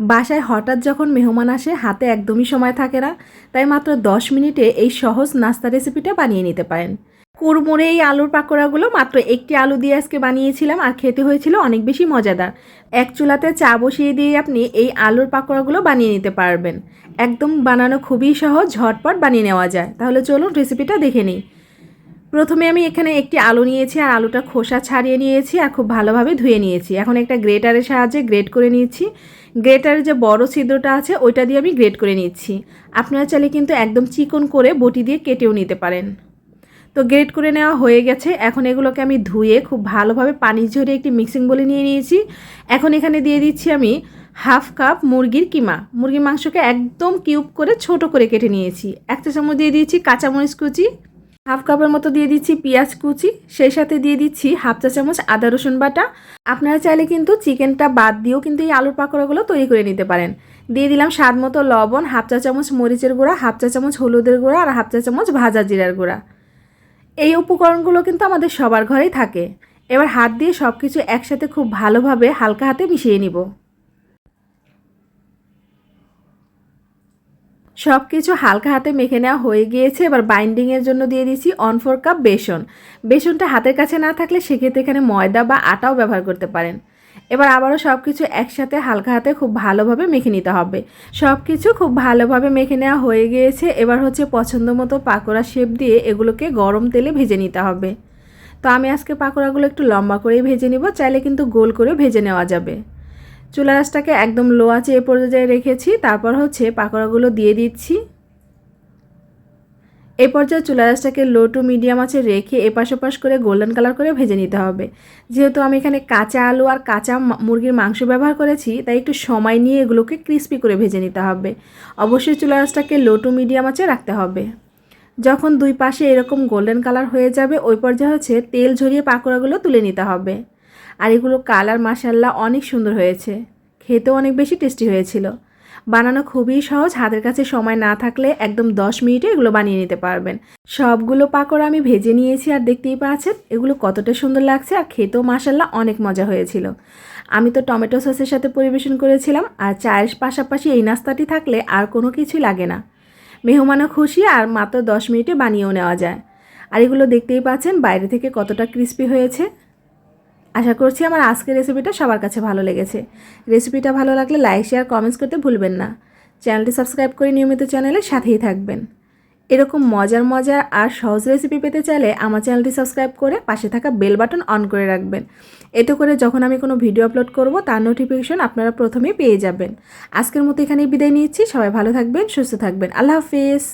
বাসায় হঠাৎ যখন মেহমান আসে, হাতে একদমই সময় থাকে না। তাই মাত্র দশ মিনিটে এই সহজ নাস্তা রেসিপিটা বানিয়ে নিতে পারেন। কুড়মুড়ে এই আলুর পাকোড়াগুলো মাত্র একটি আলু দিয়ে আজকে বানিয়েছিলাম আর খেতে হয়েছিল অনেক বেশি মজাদার। এক চুলাতে চা বসিয়ে দিয়ে আপনি এই আলুর পাকোড়াগুলো বানিয়ে নিতে পারবেন। একদম বানানো খুবই সহজ, ঝটপট বানিয়ে নেওয়া যায়। তাহলে চলুন রেসিপিটা দেখে নিই। প্রথমে আমি এখানে একটি আলু নিয়েছি আর আলুটা খোসা ছাড়িয়ে নিয়েছি আর খুব ভালোভাবে ধুয়ে নিয়েছি। এখন একটা গ্রেটারের সাহায্যে গ্রেট করে নিয়েছি গ্রেটারের যে বড় ছিদ্রটা আছে, ওইটা দিয়ে আমি গ্রেট করে নিচ্ছি। আপনারা চাইলে কিন্তু একদম চিকন করে বটি দিয়ে কেটেও নিতে পারেন। তো গ্রেট করে নেওয়া হয়ে গেছে। এখন এগুলোকে আমি ধুয়ে খুব ভালোভাবে পানি ঝরিয়ে একটি মিক্সিং বলে নিয়ে নিয়েছি। এখন এখানে দিয়ে দিচ্ছি আমি হাফ কাপ মুরগির কিমা। মুরগির মাংসকে একদম কিউব করে ছোট করে কেটে নিয়েছি। এক চা চামচ দিয়ে দিয়েছি কাঁচামরিচ কুচি হাফ কাপের মতো দিয়ে দিচ্ছি পেঁয়াজ কুচি, সেই সাথে দিয়ে দিচ্ছি হাফ চা চামচ আদা রসুন বাটা। আপনারা চাইলে কিন্তু চিকেনটা বাদ দিয়েও কিন্তু এই আলুর পাকোড়াগুলো তৈরি করে নিতে পারেন। দিয়ে দিলাম স্বাদ মতো লবণ, হাফ চা চামচ মরিচের গুঁড়া, হাফ চা চামচ হলুদের গুঁড়া আর হাফ চা চামচ ভাজা জিরার গুঁড়া। এই উপকরণগুলো কিন্তু আমাদের সবার ঘরেই থাকে। এবার হাত দিয়ে সব কিছু একসাথে খুব ভালোভাবে হালকা হাতে মিশিয়ে নিব। সব কিছু হালকা হাতে মেখে নেওয়া হয়ে গিয়েছে। এবার বাইন্ডিংয়ের জন্য দিয়ে দিচ্ছি অন ফোর কাপ বেসন। বেসনটা হাতের কাছে না থাকলে সেক্ষেত্রে এখানে ময়দা বা আটাও ব্যবহার করতে পারেন। এবার আবারও সব কিছু একসাথে হালকা হাতে খুব ভালোভাবে মেখে নিতে হবে। সব কিছু খুব ভালোভাবে মেখে নেওয়া হয়ে গিয়েছে। এবার হচ্ছে পছন্দ মতো পাকোড়া শেপ দিয়ে এগুলোকে গরম তেলে ভেজে নিতে হবে। তো আমি আজকে পাকোড়াগুলো একটু লম্বা করেই ভেজে নিব। চাইলে কিন্তু গোল করে ভেজে নেওয়া যাবে। চুলা রাসটাকে একদম লো আছে এ পর্যায়ে রেখেছি, তারপর হচ্ছে পাকোড়াগুলো দিয়ে দিচ্ছি। এ পর্যায়ে চুলা রাসটাকে লো টু মিডিয়াম আছে রেখে এপাশ ওপাশ করে গোল্ডেন কালার করে ভেজে নিতে হবে। যেহেতু আমি এখানে কাঁচা আলু আর কাঁচা মুরগির মাংস ব্যবহার করেছি, তাই একটু সময় নিয়ে এগুলোকে ক্রিস্পি করে ভেজে নিতে হবে। অবশ্যই চুলা রাসটাকে লো টু মিডিয়াম আছে রাখতে হবে। যখন দুই পাশে এরকম গোল্ডেন কালার হয়ে যাবে, ওই পর্যায়ে হচ্ছে তেল ঝরিয়ে পাকোড়াগুলো তুলে নিতে হবে। আর এগুলো কালার মাসাল্লাহ অনেক সুন্দর হয়েছে। খেতেও অনেক বেশি টেস্টি হয়েছিল। বানানো খুবই সহজ, হাতের কাছে সময় না থাকলে একদম দশ মিনিটে এগুলো বানিয়ে নিতে পারবেন। সবগুলো পাকোড়া আমি ভেজে নিয়েছি আর দেখতেই পাচ্ছেন, এগুলো কতটা সুন্দর লাগছে আর খেতেও মাসাল্লাহ অনেক মজা হয়েছিল। আমি তো টমেটো সসের সাথে পরিবেশন করেছিলাম আর চায়ের পাশাপাশি এই নাস্তাটি থাকলে আর কোনো কিছুই লাগে না। মেহমানও খুশি আর মাত্র দশ মিনিটে বানিয়েও নেওয়া যায়। আর এগুলো দেখতেই পাচ্ছেন বাইরে থেকে কতটা ক্রিস্পি হয়েছে। আশা করছি আমার আজকের রেসিপিটা সবার কাছে ভালো লেগেছে। রেসিপিটা ভালো লাগলে লাইক, শেয়ার কমেন্টস করতে ভুলবেন না। চ্যানেলটি সাবস্ক্রাইব করে নিয়মিত চ্যানেলের সাথেই থাকবেন। এরকম মজার মজার আর সহজ রেসিপি পেতে চাইলে আমার চ্যানেলটি সাবস্ক্রাইব করে পাশে থাকা বেল বাটন অন করে রাখবেন। এতে করে যখন আমি কোনো ভিডিও আপলোড করব, তার নোটিফিকেশন আপনারা প্রথমেই পেয়ে যাবেন। আজকের মতো এখানেই বিদায় নিচ্ছি। সবাই ভালো থাকবেন, সুস্থ থাকবেন। আল্লাহ হাফিজ।